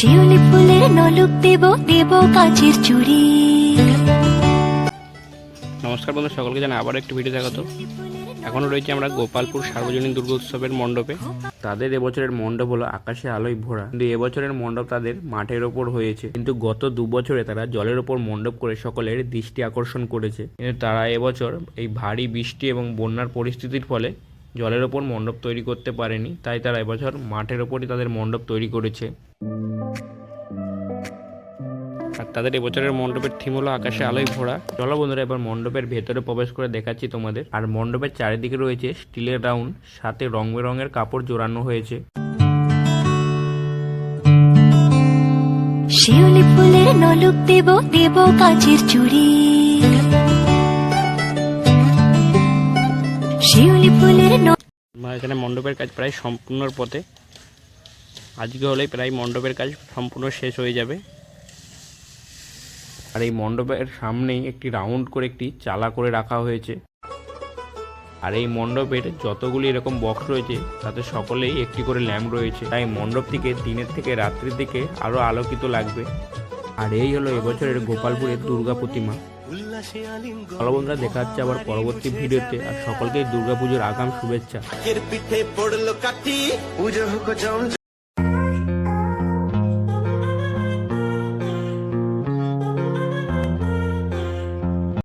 শিউলি ফুলের নলুক দেব দেব কাচের চুড়ি। নমস্কার বন্ধু সকলকে জানাই আবার একটি ভিডিও দেখাতো এখনও রয়েছে আমরা গোপালপুর সার্বজনীন দুর্গোৎসবের মণ্ডপে। তাদের এবছরের মণ্ডপ হলো আকাশে আলোয় ভরা। কিন্তু এবছরের মণ্ডপ তাদের মাঠের ওপর হয়েছে। কিন্তু গত দু বছরে তারা জলের ওপর মণ্ডপ করে সকলের দৃষ্টি আকর্ষণ করেছে। কিন্তু তারা এবছর এই ভারী বৃষ্টি এবং বন্যার পরিস্থিতির ফলে জলের ওপর মণ্ডপ তৈরি করতে পারেনি, তাই তারা এবছর মাঠের ওপরই তাদের মণ্ডপ তৈরি করেছে। আর তাদের এবছরের মণ্ডপের থিম হলো আকাশে আলোয় ভরা। চলো বন্ধুরা, এবার মণ্ডপের ভেতরে প্রবেশ করে দেখাচ্ছি তোমাদের। আর মণ্ডপের চারিদিকে রয়েছে স্টিলের রাউন্ড, সাথে রং বেরঙের কাপড় জোড়ানো হয়েছে। শিউলি ফুলের নলুক দেব দেব কাচের চুড়ি। শিউলি ফুলের আমার এখানে মণ্ডপের কাজ প্রায় সম্পূর্ণর পথে। আজকে হলেই প্রায় মণ্ডপের কাজ সম্পূর্ণ শেষ হয়ে যাবে। আর এই মণ্ডপের সামনেই একটি রাউন্ড করে একটি চালা করে রাখা হয়েছে। আর এই মণ্ডপের যতগুলি এরকম বক্স রয়েছে তাতে সকলেই একটি করে ল্যাম্প রয়েছে। তাই মণ্ডপটিকে দিনের থেকে রাত্রির দিকে আরও আলোকিত লাগবে। আর এই হলো এবছরের গোপালপুরের দুর্গা প্রতিমা। ভালো বন্ধুরা দেখা যাচ্ছে আবার পরবর্তী ভিডিওতে। আর সকলকেই দুর্গাপুজোর আগাম শুভেচ্ছা। পিঠে